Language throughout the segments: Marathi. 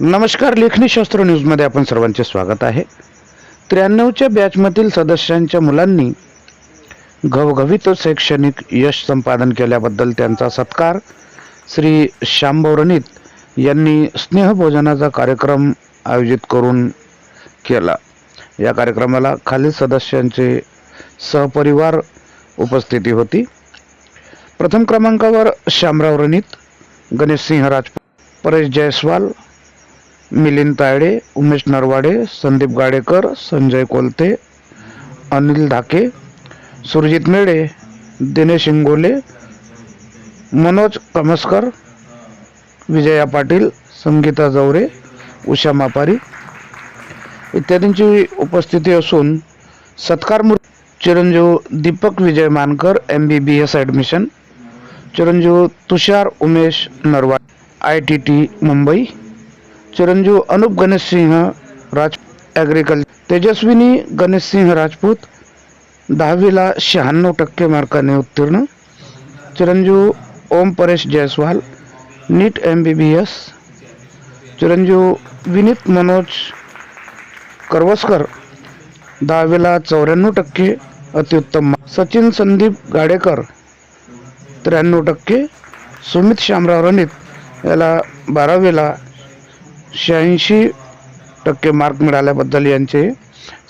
नमस्कार लेखनीशास्त्र न्यूजमध्ये आपण सर्वांचे स्वागत आहे. त्र्याण्णवच्या बॅचमधील सदस्यांच्या मुलांनी घवघवीत शैक्षणिक यश संपादन केल्याबद्दल त्यांचा सत्कार श्री श्यामभाऊ रणित यांनी स्नेहभोजनाचा कार्यक्रम आयोजित करून केला. या कार्यक्रमाला खालील सदस्यांचे सहपरिवार उपस्थिती होती. प्रथम क्रमांकावर श्यामराव रणित गणेशसिंह राजपूत परेश जयस्वाल मिलिंद तायडे उमेश नरवाडे संदीप गाडेकर संजय कोलते अनिल धाके सुरजित मेळे दिनेश इंगोले मनोज कमस्कर विजया पाटील संगीता जवरे उषा मापारी इत्यादींची उपस्थिती असून सत्कार चिरंजीव Deepak Vijay Mankar M B B S admission चिरंजीव Tushar Umesh Narwad I T T Mumbai. चिरंजीव अनुप गणेशसिंह राज ॲग्रिकल्चर तेजस्विनी गणेश सिंह राजपूत दहावीला शहाण्णव टक्के मार्काने उत्तीर्ण. चिरंजीव Om Paresh Jaiswal NEET M B B S चिरंजीव विनीत मनोज करवसकर दहावीला चौऱ्याण्णव टक्के अत्युत्तम सचिन संदीप गाडेकर त्र्याण्णव टक्के. सुमित शामराव रणित याला बारावीला शहाऐंशी टक्के मार्क मिळाल्याबद्दल यांचे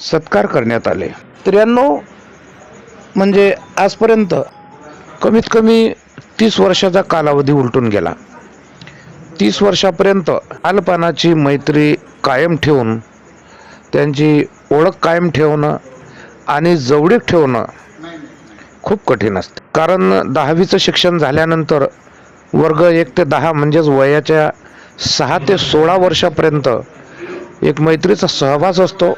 सत्कार करण्यात आले. त्र्याण्णव म्हणजे आजपर्यंत कमीत कमी तीस वर्षाचा कालावधी उलटून गेला. तीस वर्षापर्यंत बालपणाची मैत्री कायम ठेवून त्यांची ओळख कायम ठेवणं आणि जवळीक ठेवणं खूप कठीण असते. कारण दहावीचं शिक्षण झाल्यानंतर वर्ग एक ते दहा म्हणजेच वयाच्या सहा ते सोळा वर्षापर्यंत एक मैत्रीचा सहवास असतो.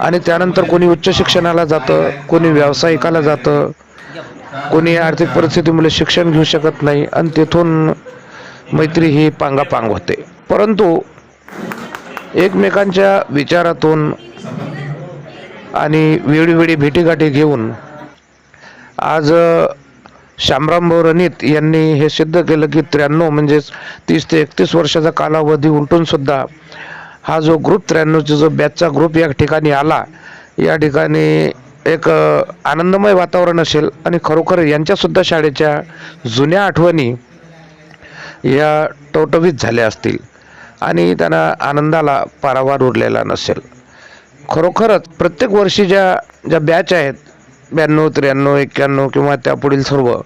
आणि त्यानंतर कोणी उच्च शिक्षणाला जातं कोणी व्यावसायिकाला जातं कोणी आर्थिक परिस्थितीमुळे शिक्षण घेऊ शकत नाही आणि तेथून मैत्री ही पांगापांग होते. परंतु एकमेकांच्या विचारातून आणि वेळोवेळी भेटीगाठी घेऊन आज श्यामरामभाऊ रणित यांनी हे सिद्ध केलं की त्र्याण्णव म्हणजेच तीस ते एकतीस वर्षाचा कालावधी उलटून सुद्धा हा जो ग्रुप त्र्याण्णवचा जो बॅचचा ग्रुप या ठिकाणी आला या ठिकाणी एक आनंदमय वातावरण असेल आणि खरोखर यांच्यासुद्धा शाळेच्या जुन्या आठवणी या टवटवीत झाल्या असतील आणि त्यांना आनंदाला पारावार उरलेला नसेल. खरोखरच प्रत्येक वर्षी ज्या ज्या बॅच आहेत ब्याण्णव त्र्याण्णव एक्क्याण्णव किंवा त्यापुढील सर्व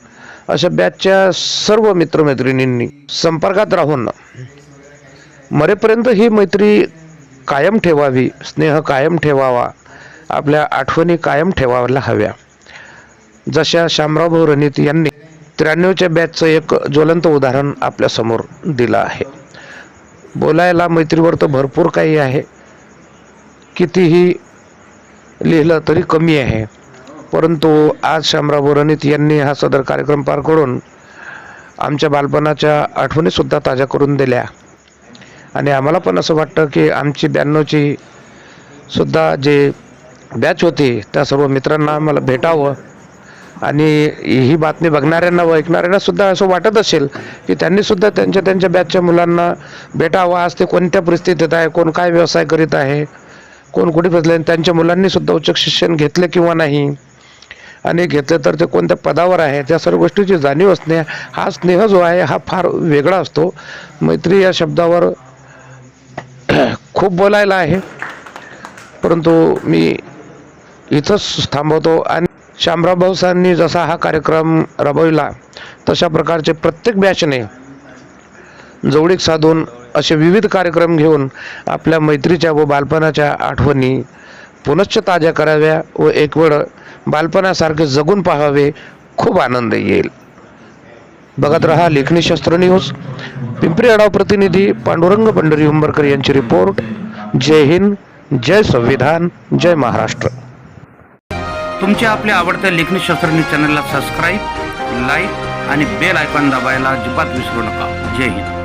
अशा बॅचच्या सर्व मित्रमैत्रिणींनी संपर्कात राहून मरेपर्यंत ही मैत्री कायम ठेवावी स्नेह कायम ठेवावा आपल्या आठवणी कायम ठेवायला हव्या. जशा शामरावभाऊ रणित यांनी त्र्याण्णवच्या बॅचचं एक ज्वलंत उदाहरण आपल्यासमोर दिलं आहे. बोलायला मैत्रीवर तर भरपूर काही आहे. कितीही लिहिलं तरी कमी आहे. परंतु आज शामराव रणित यांनी हा सदर कार्यक्रम पार करून आमच्या बालपणाच्या आठवणीसुद्धा ताज्या करून दिल्या. आणि आम्हाला पण असं वाटतं की आमची ब्याण्णवची सुद्धा जे बॅच होती त्या सर्व मित्रांना आम्हाला भेटावं. आणि ही बातमी बघणाऱ्यांना व ऐकणाऱ्यांना सुद्धा असं वाटत असेल की त्यांनीसुद्धा त्यांच्या त्यांच्या बॅचच्या मुलांना भेटावं. आज ते कोणत्या परिस्थितीत आहे? कोण काय व्यवसाय करीत आहे? कोण कुठे बसले आणि त्यांच्या मुलांनीसुद्धा उच्च शिक्षण घेतलं किंवा नाही? आणि घेतले तर ते कोणत्या पदावर आहे त्या सर्व गोष्टीची जाणीव असणे हा स्नेह जो आहे हा फार वेगळा असतो. मैत्री या शब्दावर खूप बोलायला आहे. परंतु मी इथंच थांबवतो आणि शामराव भाऊसांनी जसा हा कार्यक्रम राबविला तशा प्रकारचे प्रत्येक बॅचने जवळीक साधून असे विविध कार्यक्रम घेऊन आपल्या मैत्रीच्या व बालपणाच्या आठवणी पुनश्च ताज्या कराव्या व एक वेळ बालपणासारखे जगून पाहावे खूप आनंद येईल. बघत रहा लेखणी शस्त्र न्यूज. पिंपरी अडाव प्रतिनिधी पांडुरंग पंढरी उंबरकर यांची रिपोर्ट. जय हिंद जय संविधान जय महाराष्ट्र. तुमच्या आपल्या आवडत्या लेखणी शस्त्र न्यूज चॅनलला सबस्क्राईब लाईक आणि बेल आयकॉन दाबायला अजिबात विसरू नका. जय हिंद.